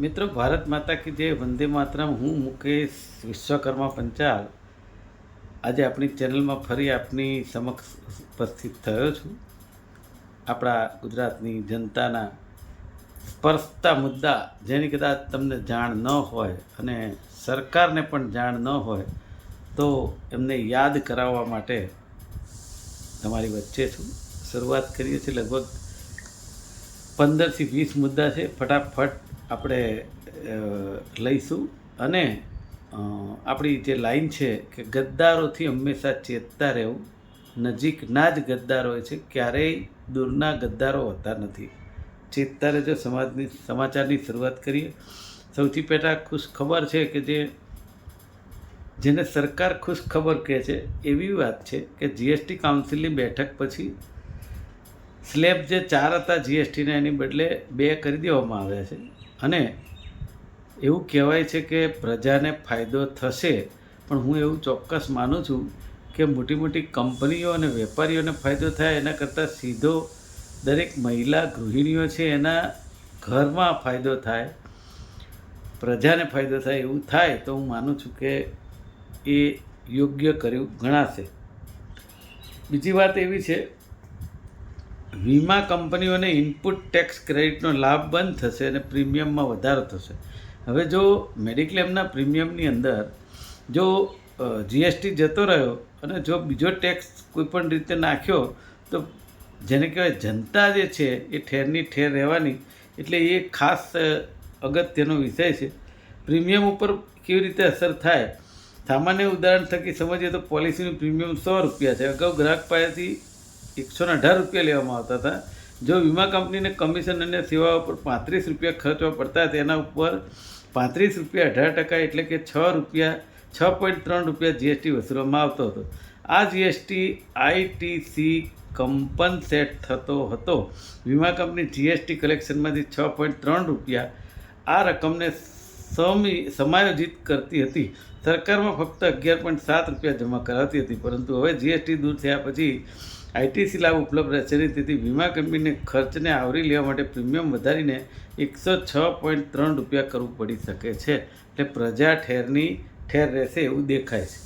મિત્રો, ભારત માતા કી જે વંદે માતરમ. હું મુકેશ વિશ્વકર્મા પંચાલ. આજે આપણી ચેનલમાં ફરી આપની સમક્ષ ઉપસ્થિત થયો છું. આપણા ગુજરાતની જનતાના સ્પર્શતા મુદ્દા, જેની કદાચ તમને જાણ ન હોય અને સરકારને પણ જાણ ન હોય, તો એમને યાદ કરાવવા માટે તમારી વચ્ચે છું. શરૂઆત કરીએ છીએ લગભગ પંદરથી વીસ મુદ્દા છે. ફટાફટ આપણે લઈશું અને આપણી જે લાઈન છે કે ગદ્દારોથી હંમેશા ચેતતા રહેવું, નજીકના જ ગદ્દારો હોય છે, ક્યારેય દૂરના ગદ્દારો હોતા નથી. ચેતતા રહેજો સમાજની, સમાચારની શરૂઆત કરીએ, સૌથી પહેલાં ખુશ ખબર છે કે જે, જેને સરકાર ખુશ ખબર કહે છે, એવી વાત છે કે જીએસટી કાઉન્સિલની બેઠક પછી સ્લેબ જે ચાર હતા જીએસટીના એની બદલે બે કરી દેવામાં આવ્યા છે. અને એવું કહેવાય છે કે પ્રજાને ફાયદો થશે, પણ હું એવું ચોક્કસ માનું છું કે મોટી મોટી કંપનીઓ અને વેપારીઓને ફાયદો થાય એના કરતાં સીધો દરેક મહિલા ગૃહિણીઓ છે એના ઘરમાં ફાયદો થાય, પ્રજાને ફાયદો થાય એવું થાય તો હું માનું છું કે એ યોગ્ય કર્યું ગણાશે. બીજી વાત એવી છે વીમા કંપનીઓને ઇનપુટ ટેક્સ ક્રેડિટનો લાભ બંધ થશે અને પ્રીમિયમમાં વધારો થશે. હવે જો મેડિક્લેમના પ્રીમિયમની અંદર જો જીએસટી જતો રહ્યો અને જો બીજો ટેક્સ કોઈપણ રીતે નાખ્યો, તો જેને કહેવાય જનતા જે છે એ ઠેરની ઠેર રહેવાની. એટલે એ ખાસ અગત્યનો વિષય છે. પ્રીમિયમ ઉપર કેવી રીતે અસર થાય? સામાન્ય ઉદાહરણ થકી સમજીએ તો પોલિસીનું પ્રીમિયમ સો રૂપિયા છે. અગાઉ ગ્રાહક પાસેથી એકસો ને અઢાર રૂપિયા લેવામાં આવતા હતા. જો વીમા કંપનીને કમિશન અને સેવાઓ પર પાંત્રીસ રૂપિયા ખર્ચવા પડતા તેના ઉપર પાંત્રીસ રૂપિયા અઢાર ટકા એટલે કે છ રૂપિયા, છ પોઈન્ટ ત્રણ રૂપિયા જીએસટી વસૂલવામાં આવતો હતો. આ જીએસટી આઈટીસી કમ્પનસેટ થતો હતો. વીમા કંપની જીએસટી કલેક્શનમાંથી છ પોઈન્ટ ત્રણ રૂપિયા આ રકમને સમી, સમાયોજિત કરતી હતી. સરકારમાં ફક્ત અગિયાર પોઈન્ટ સાત રૂપિયા જમા કરાવતી હતી, પરંતુ હવે જીએસટી દૂર થયા પછી આઈટીસી લાભ ઉપલબ્ધ રહેશે તેથી વીમા કંપનીને ખર્ચને આવરી લેવા માટે પ્રીમિયમ વધારીને એકસો છ પોઈન્ટ ત્રણ રૂપિયા કરવું પડી શકે છે. એટલે પ્રજા ઠેરની ઠેર રહેશે એવું દેખાય છે.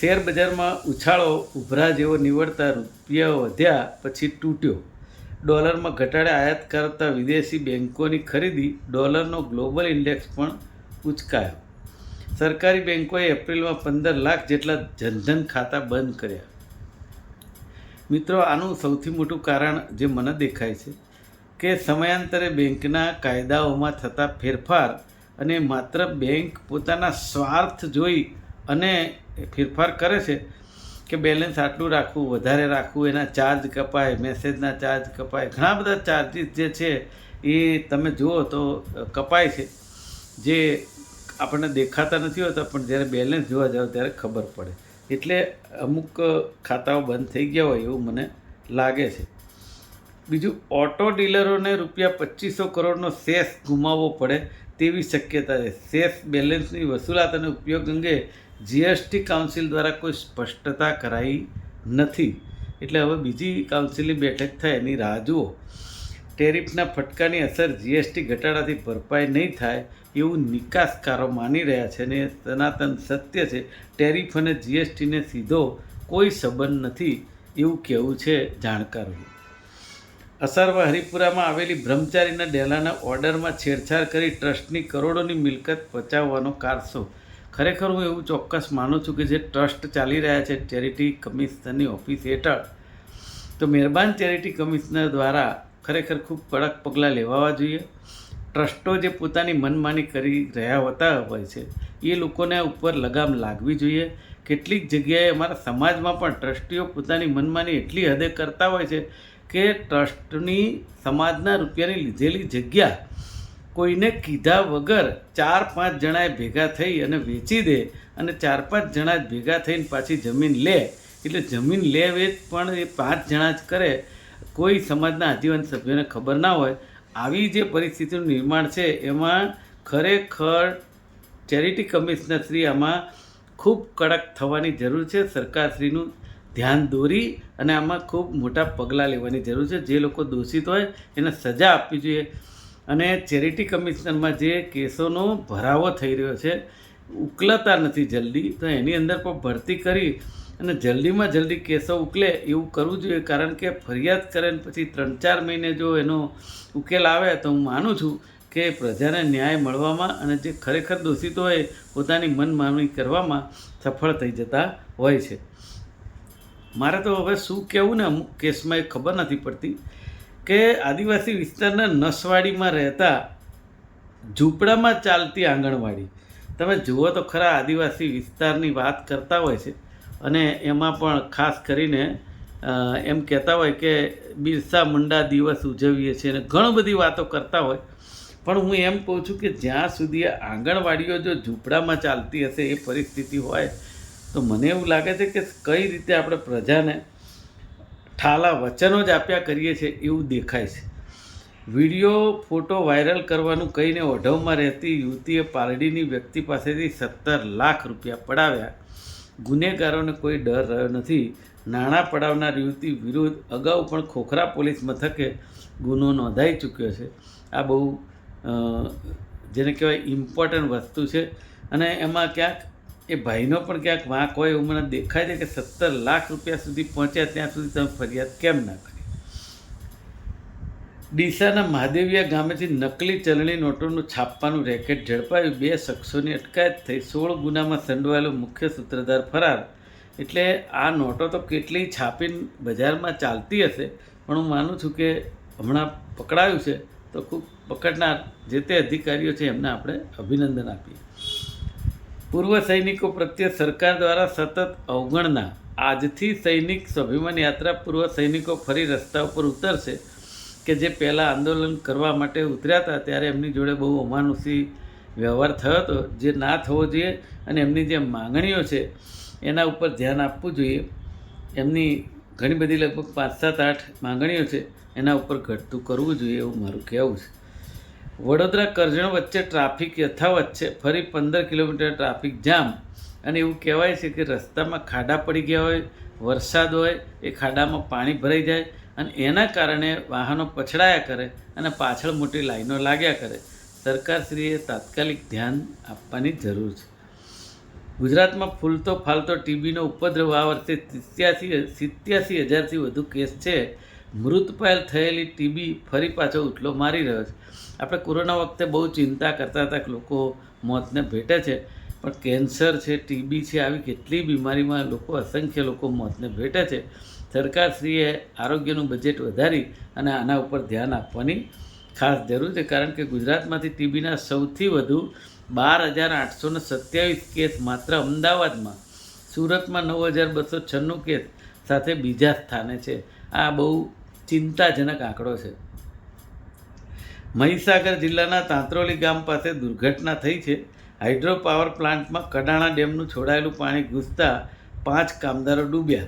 શેર બજારમાં ઉછાળો ઉભરા જેવો નીવડતા રૂપિયા વધ્યા પછી તૂટ્યો. ડોલરમાં ઘટાડે આયાત કરતા વિદેશી બેન્કોની ખરીદી ડોલરનો ગ્લોબલ ઇન્ડેક્સ પણ ઉચકાયો. સરકારી બેન્કોએ એપ્રિલમાં પંદર લાખ જેટલા જનધન ખાતા બંધ કર્યા. મિત્રો, આનું સૌથી મોટું કારણ જે મને દેખાય છે કે સમયાંતરે બેંકના કાયદાઓમાં થતા ફેરફાર અને માત્ર બેંક પોતાના સ્વાર્થ જોઈ અને ફેરફાર કરે છે કે બેલેન્સ આટલું રાખવું, વધારે રાખવું, એના ચાર્જ કપાય, મેસેજના ચાર્જ કપાય, ઘણા બધા ચાર્જીસ જે છે એ તમે જુઓ તો કપાય છે. જે આપણને દેખાતા નથી હોતા, પણ જ્યારે બેલેન્સ જોવા જાઓ ત્યારે ખબર પડે. એટલે અમુક ખાતાઓ બંધ થઈ ગયા હોય એવું મને લાગે છે. બીજું, ઓટો ડીલરોને રૂપિયા પચીસો કરોડનો સેસ ગુમાવવો પડે તેવી શક્યતા છે. સેસ બેલેન્સની વસૂલાત અને ઉપયોગ અંગે જીએસટી કાઉન્સિલ દ્વારા કોઈ સ્પષ્ટતા કરાઈ નથી. એટલે હવે બીજી કાઉન્સિલની બેઠક થાય એની રાહ જુઓ. ટેરિફના ફટકાની અસર જીએસટી ઘટાડાથી ભરપાઈ નહીં થાય એવું નિકાસકારો માની રહ્યા છે અને સનાતન સત્ય છે, ટેરિફ અને જીએસટીને સીધો કોઈ સંબંધ નથી એવું કહેવું છે જાણકારોનું અસારવા હરિપુરામાં આવેલી બ્રહ્મચારીના ડેલાના ઓર્ડરમાં છેડછાડ કરી ટ્રસ્ટની કરોડોની મિલકત પચાવવાનો કારસો. ખરેખર હું એવું ચોક્કસ માનું છું કે જે ટ્રસ્ટ ચાલી રહ્યા છે, ચેરિટી કમિશનરની ઓફિસ હેઠળ, તો મહેરબાન ચેરિટી કમિશનર દ્વારા ખરેખર ખૂબ કડક પગલાં લેવાવા જોઈએ. ટ્રસ્ટો જે પોતાની મનમાની કરી રહ્યા હોતા હોય છે, એ લોકોને ઉપર લગામ લાગવી જોઈએ. કેટલીક જગ્યાએ અમારા સમાજમાં પણ ટ્રસ્ટીઓ પોતાની મનમાની એટલી હદે કરતા હોય છે કે ટ્રસ્ટની સમાજના રૂપિયાની લીધેલી જગ્યા કોઈને કીધા વગર ચાર પાંચ જણાએ ભેગા થઈ અને વેચી દે અને ચાર પાંચ જણા જ ભેગા થઈને પાછી જમીન લે. એટલે જમીન લે વેચ પણ એ પાંચ જણા જ કરે. કોઈ સમાજના આજીવન સભ્યોને ખબર ના હોય. આવી જે પરિસ્થિતિનું નિર્માણ છે, એમાં ખરેખર ચેરિટી કમિશનર શ્રી આમાં ખૂબ કડક થવાની જરૂર છે. સરકારશ્રીનું ધ્યાન દોરી અને આમાં ખૂબ મોટા પગલાં લેવાની જરૂર છે. જે લોકો દોષિત હોય, એને સજા આપવી જોઈએ. અને ચેરિટી કમિશનરમાં જે કેસોનો ભરાવો થઈ રહ્યો છે, ઉકલતા નથી જલ્દી, તો એની અંદર પણ ભરતી કરી અને જલ્દીમાં જલ્દી કેસો ઉકલે એવું કરવું જોઈએ, કારણ કે ફરિયાદ કરે પછી ત્રણ ચાર મહિને જો એનો ઉકેલ આવે તો હું માનું છું કે પ્રજાને ન્યાય મળવામાં અને જે ખરેખર દોષિતો હોય પોતાની મનમાની કરવામાં સફળ થઈ જતા હોય છે. મારે તો હવે શું કહેવું ને અમુક કેસમાં એ ખબર નથી પડતી કે આદિવાસી વિસ્તારના નસવાડીમાં રહેતા ઝૂંપડામાં ચાલતી આંગણવાડી. તમે જુઓ તો ખરા આદિવાસી વિસ્તારની વાત કરતા હોય છે. અને એમાં પણ ખાસ કરીને એમ કહેતા હોય કે બિરસા મુંડા દિવસ ઉજવીએ છીએ અને ઘણી બધી વાતો કરતા હોય. પણ હું એમ કહું છું કે જ્યાં સુધી આંગણવાડીઓ જો ઝૂંપડામાં ચાલતી હશે, એ પરિસ્થિતિ હોય, તો મને એવું લાગે છે કે કઈ રીતે આપણે પ્રજાને ઠાલા વચનો જ આપ્યા કરીએ છીએ એવું દેખાય છે. વીડિયો, ફોટો વાયરલ કરવાનું કહીને ઓઢવમાં રહેતી યુવતીએ પારડીની વ્યક્તિ પાસેથી સત્તર લાખ રૂપિયા પડાવ્યા. ગુનેગારોને કોઈ ડર રહ્યો નથી. નાણાં પડાવનાર યુવતી વિરુદ્ધ અગાઉ પણ ખોખરા પોલીસ મથકે ગુનો નોંધાઈ ચૂક્યો છે. આ બહુ જેને કહેવાય ઇમ્પોર્ટન્ટ વસ્તુ છે. અને એમાં ક્યાંક, એ ભાઈનો પણ ક્યાંક વાંક હોય એવું મને દેખાય છે કે સત્તર લાખ રૂપિયા સુધી પહોંચ્યા ત્યાં સુધી તમે ફરિયાદ કેમ ના કરી? ડીસાના મહાદેવિયા ગામેથી નકલી ચલણી નોટોનું છાપવાનું રેકેટ ઝડપાયું. બે શખ્સોની અટકાયત થઈ. સોળ ગુનામાં સંડોવાયેલો મુખ્ય સૂત્રધાર ફરાર. એટલે આ નોટો તો કેટલી છાપીને બજારમાં ચાલતી હશે, પણ હું માનું છું કે હમણાં પકડાયું છે, તો ખૂબ પકડનાર જે તે અધિકારીઓ છે, એમને આપણે અભિનંદન આપીએ. પૂર્વ સૈનિકો પ્રત્યે સરકાર દ્વારા સતત અવગણના. આજથી સૈનિક સ્વાભિમાન યાત્રા પૂર્વ સૈનિકો ફરી રસ્તા ઉપર ઉતરશે. કે જે પહેલાં આંદોલન કરવા માટે ઉતર્યા હતા, ત્યારે એમની જોડે બહુ અમાનુષી વ્યવહાર થયો હતો. જે ના થવો જોઈએ અને એમની જે માંગણીઓ છે, એના ઉપર ધ્યાન આપવું જોઈએ. એમની ઘણી બધી લગભગ પાંચ સાત આઠ માંગણીઓ છે, એના ઉપર ઘટતું કરવું જોઈએ એવું મારું કહેવું છે. વડોદરા કરજણ વચ્ચે ટ્રાફિક યથાવત છે. ફરી પંદર કિલોમીટર ટ્રાફિક જામ. અને એવું કહેવાય છે કે રસ્તામાં ખાડા પડી ગયા હોય, વરસાદ હોય, એ ખાડામાં પાણી ભરાઈ જાય અને એના કારણે વાહનો પછડાયા કરે અને પાછળ મોટી લાઈનો લાગ્યા કરે. સરકારશ્રીએ તાત્કાલિક ધ્યાન આપવાની જરૂર છે. ગુજરાતમાં ફૂલતો ફાલતો ટીબીનો ઉપદ્રવ આ વર્ષે સિત્યાસી સિત્યાસી હજારથી વધુ કેસ છે. મૃતપાયલ થયેલી ટીબી ફરી પાછો ઉથલો મારી રહ્યો છે. આપણે કોરોના વખતે બહુ ચિંતા કરતા હતા કે લોકો મોતને ભેટે છે, પણ કેન્સર છે, ટીબી છે, આવી કેટલી બીમારીમાં લોકો અસંખ્ય લોકો મોતને ભેટે છે. સરકારશ્રીએ આરોગ્યનું બજેટ વધારી અને આના ઉપર ધ્યાન આપવાની ખાસ જરૂર છે. કારણ કે ગુજરાતમાંથી ટીબીના સૌથી વધુ બાર હજાર આઠસો ને સત્યાવીસ કેસ માત્ર અમદાવાદમાં, સુરતમાં નવ હજાર બસો છન્નું કેસ સાથે બીજા સ્થાને છે. આ બહુ ચિંતાજનક આંકડો છે. મહીસાગર જિલ્લાના તાંત્રોલી ગામ પાસે દુર્ઘટના થઈ છે. હાઇડ્રો પાવર પ્લાન્ટમાં કડાણા ડેમનું છોડાયેલું પાણી ઘૂસતા પાંચ કામદારો ડૂબ્યા.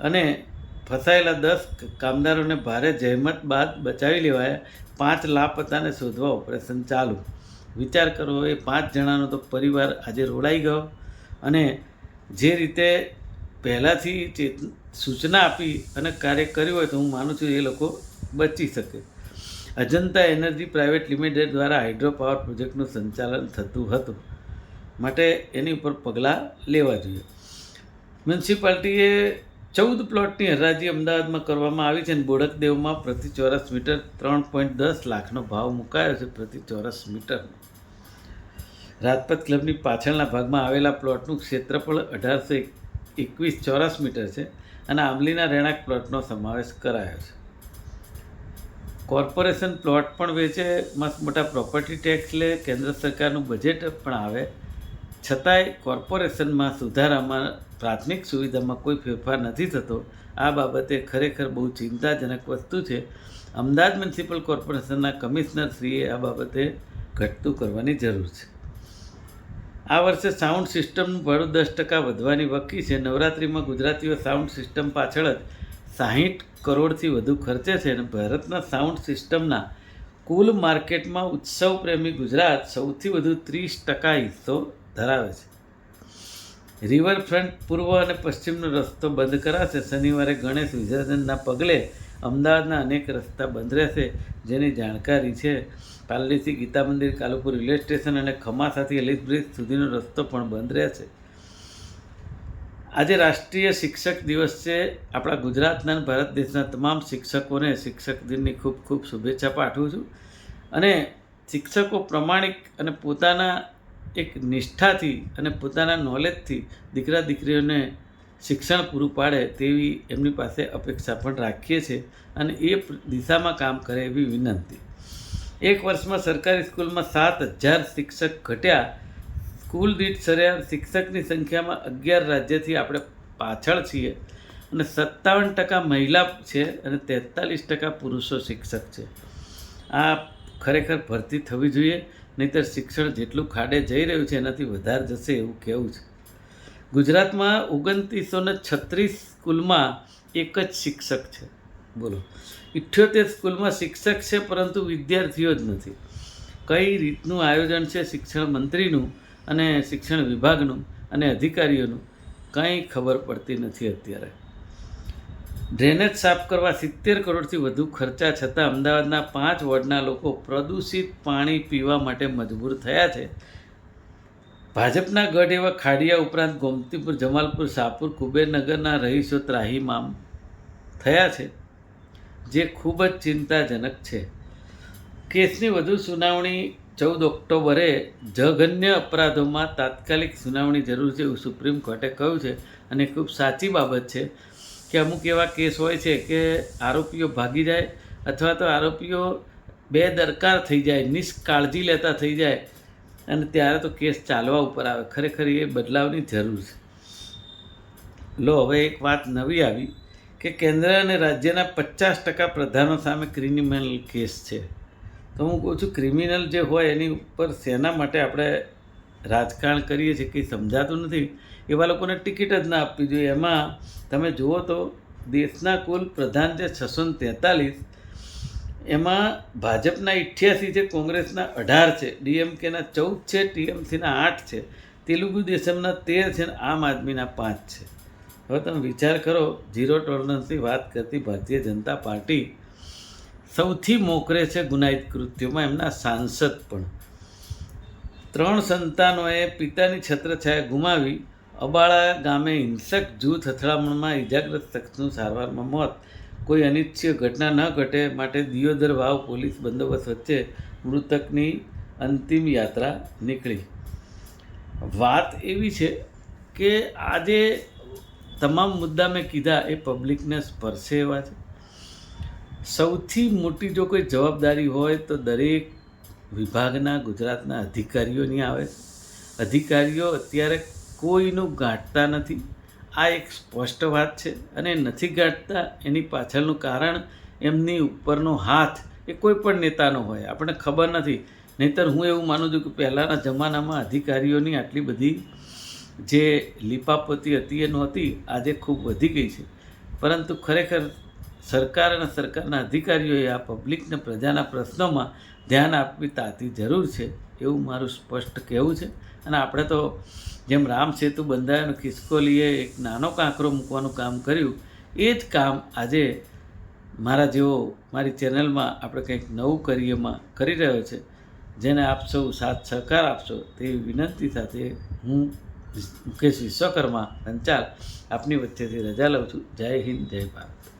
અને ફસાયેલા દસ કામદારોને ભારે જહેમત બાદ બચાવી લેવાયા. પાંચ લાપતાને શોધવા ઓપરેશન ચાલુ. વિચાર કરો, એ પાંચ જણાનો તો પરિવાર આજે રોડાઈ ગયો અને જે રીતે પહેલાંથી ચેત, સૂચના આપી અને કાર્ય કર્યું હોય તો હું માનું છું એ લોકો બચી શકે. અજંતા એનર્જી પ્રાઇવેટ લિમિટેડ દ્વારા હાઇડ્રો પાવર પ્રોજેક્ટનું સંચાલન થતું હતું. માટે એની ઉપર પગલાં લેવા જોઈએ. મ્યુનિસિપાલિટીએ ચૌદ પ્લોટની હરાજી અમદાવાદમાં કરવામાં આવી છે અને બોડકદેવમાં પ્રતિ ચોરસ મીટર ત્રણ પોઈન્ટ દસ લાખનો ભાવ મુકાયો છે પ્રતિ ચોરસ મીટરનો રાજપથ ક્લબની પાછળના ભાગમાં આવેલા પ્લોટનું ક્ષેત્રફળ અઢારસો એકવીસ ચોરસ મીટર છે અને આંબલીના રહેણાંક પ્લોટનો સમાવેશ કરાયો છે. કોર્પોરેશન પ્લોટ પણ વેચે, મસ્ત મોટા પ્રોપર્ટી ટેક્સ લે, કેન્દ્ર સરકારનું બજેટ પણ આવે છતાંય કોર્પોરેશનમાં સુધારામાં પ્રાથમિક સુવિધામાં કોઈ ફેરફાર નથી થતો. આ બાબતે ખરેખર બહુ ચિંતાજનક વસ્તુ છે. અમદાવાદ મ્યુનિસિપલ કોર્પોરેશનના કમિશનરશ્રીએ આ બાબતે ઘટતું કરવાની જરૂર છે. આ વર્ષે સાઉન્ડ સિસ્ટમનું ભાડું દસ ટકા વધવાની વકી છે. નવરાત્રિમાં ગુજરાતીઓ સાઉન્ડ સિસ્ટમ પાછળ જ સાહીઠ કરોડથી વધુ ખર્ચે છે અને ભારતના સાઉન્ડ સિસ્ટમના કુલ માર્કેટમાં ઉત્સવ પ્રેમી ગુજરાત સૌથી વધુ ત્રીસ ટકા હિસ્સો ધરાવે છે. રિવરફ્રન્ટ પૂર્વ અને પશ્ચિમનો રસ્તો બંધ કરાશે. શનિવારે ગણેશ વિસર્જનના પગલે અમદાવાદના અનેક રસ્તા બંધ રહેશે. જેની જાણકારી છે, પાલડીથી ગીતા મંદિર કાલુપુર રેલવે સ્ટેશન અને ખમાસાથી એલિસ બ્રિજ સુધીનો રસ્તો પણ બંધ રહેશે. આજે રાષ્ટ્રીય શિક્ષક દિવસ છે. આપણા ગુજરાતના અને ભારત દેશના તમામ શિક્ષકોને શિક્ષક દિનની ખૂબ ખૂબ શુભેચ્છા પાઠવું છું. અને શિક્ષકો પ્રમાણિક અને પોતાના એક નિષ્ઠાથી અને પોતાના નોલેજથી દીકરા દીકરીઓને શિક્ષણ પૂરું પાડે તેવી એમની પાસે અપેક્ષા પણ રાખીએ છીએ અને એ દિશામાં કામ કરે એવી વિનંતી. એક વર્ષમાં સરકારી સ્કૂલમાં સાત હજાર શિક્ષક ઘટ્યા. સ્કૂલ દીઠ સરેરાશ શિક્ષકની સંખ્યામાં અગિયાર રાજ્યથી આપણે પાછળ છીએ અને સત્તાવન ટકા મહિલા છે અને તેતાલીસ ટકા પુરુષો શિક્ષક છે. આ ખરેખર ભરતી થવી જોઈએ. નહીંતર શિક્ષણ જેટલું ખાડે જઈ રહ્યું છે એનાથી વધારે જશે એવું કહેવું છે. ગુજરાતમાં ઓગણત્રીસો ને છત્રીસ સ્કૂલમાં એક જ શિક્ષક છે. બોલો. ઇઠ્યોતેર સ્કૂલમાં શિક્ષક છે પરંતુ વિદ્યાર્થીઓ જ નથી. કઈ રીતનું આયોજન છે શિક્ષણ મંત્રીનું અને શિક્ષણ વિભાગનું અને અધિકારીઓનું? કંઈ ખબર પડતી નથી અત્યારે. ડ્રેનેજ સાફ કરવા સિત્તેર કરોડથી વધુ ખર્ચા છતાં અમદાવાદના પાંચ વોર્ડના લોકો પ્રદૂષિત પાણી પીવા માટે મજબૂર થયા છે. ભાજપના ગઢ એવા ખાડિયા ઉપરાંત ગોમતીપુર, જમાલપુર, શાહપુર, કુબેરનગરના રહીશો ત્રાહીમામ થયા છે, જે ખૂબ જ ચિંતાજનક છે. કેસની વધુ સુનાવણી ચૌદ ઓક્ટોબરે જઘન્ય અપરાધોમાં તાત્કાલિક સુનાવણી જરૂર છે એવું સુપ્રીમ કોર્ટે કહ્યું છે અને ખૂબ સાચી બાબત છે. કે અમુક એવા કેસ હોય છે કે આરોપીઓ ભાગી જાય અથવા તો આરોપીઓ બે દરકાર થઈ જાય, નિષ્કાળજી લેતા થઈ જાય અને ત્યારે તો કેસ ચાલવા ઉપર આવે. ખરેખર એ બદલાવની જરૂર છે. લો, હવે એક વાત નવી આવી કે કેન્દ્ર અને રાજ્યના પચાસ ટકા પ્રધાનો સામે ક્રિમિનલ કેસ છે. તો હું કહું છું ક્રિમિનલ જે હોય એની ઉપર શેના માટે આપણે રાજકારણ કરીએ છીએ કંઈ સમજાતું નથી. એવા લોકોને ટિકિટ જ ના આપવી જોઈએ. એમાં તમે જુઓ તો દેશના કુલ પ્રધાન છે છસો ને તેતાલીસ એમાં ભાજપના ઇઠ્યાસી છે, કોંગ્રેસના અઢાર છે, ડીએમકેના ચૌદ છે, ટીએમસીના આઠ છે, તેલુગુ દેશમના તેર છે, અને આમ આદમીના પાંચ છે. હવે તમે વિચાર કરો, ઝીરો ટોલરન્સની વાત કરતી ભારતીય જનતા પાર્ટી સૌથી મોખરે છે ગુનાહિત કૃત્યોમાં, એમના સાંસદ પણ. ત્રણ સંતાનોએ પિતાની છત્રછાયા ગુમાવી અબાળા ગામે હિંસક જૂથ અથડામણમાં ઇજાગ્રસ્ત શખ્સનું સારવારમાં મોત. કોઈ અનિચ્છનીય ઘટના ન ઘટે માટે દિયોદર વાવ પોલીસ બંદોબસ્ત વચ્ચે મૃતકની અંતિમ યાત્રા નીકળી. વાત એવી છે કે આજે તમામ મુદ્દા મેં કીધા, એ પબ્લિકને સ્પર્શે એવા છે. સૌથી મોટી જો કોઈ જવાબદારી હોય તો દરેક વિભાગના, ગુજરાતના અધિકારીઓની આવે અધિકારીઓ અત્યારે કોઈનું ગાંઠતા નથી. આ એક સ્પષ્ટ વાત છે અને નથી ગાંઠતા એની પાછળનું કારણ એમની ઉપરનો હાથ એ કોઈ પણ નેતાનો હોય. આપણને ખબર નથી. નહીંતર હું એવું માનું છું કે પહેલાંના જમાનામાં અધિકારીઓની આટલી બધી જે લીપાપોતી હતી એ નહોતી આજે ખૂબ વધી ગઈ છે. પરંતુ ખરેખર સરકાર અને સરકારના અધિકારીઓએ આ પબ્લિકને પ્રજાના પ્રશ્નોમાં ધ્યાન આપવી તાતી જરૂર છે એવું મારું સ્પષ્ટ કહેવું છે. અને આપણે તો જેમ રામ સેતુ બંધાયાનો ખિસકોલીએ એક નાનો કાંકરો મૂકવાનું કામ કર્યું, એ જ કામ આજે મારા જેવો મારી ચેનલમાં આપણે કંઈક નવું કરીએમાં કરી રહ્યો છે. જેને આપ સૌ સાથ સહકાર આપશો તેવી વિનંતી સાથે હું મુકેશ વિશ્વકર્મા સંચાર આપની વચ્ચેથી રજા લઉં છું. જય હિન્દ, જય ભારત.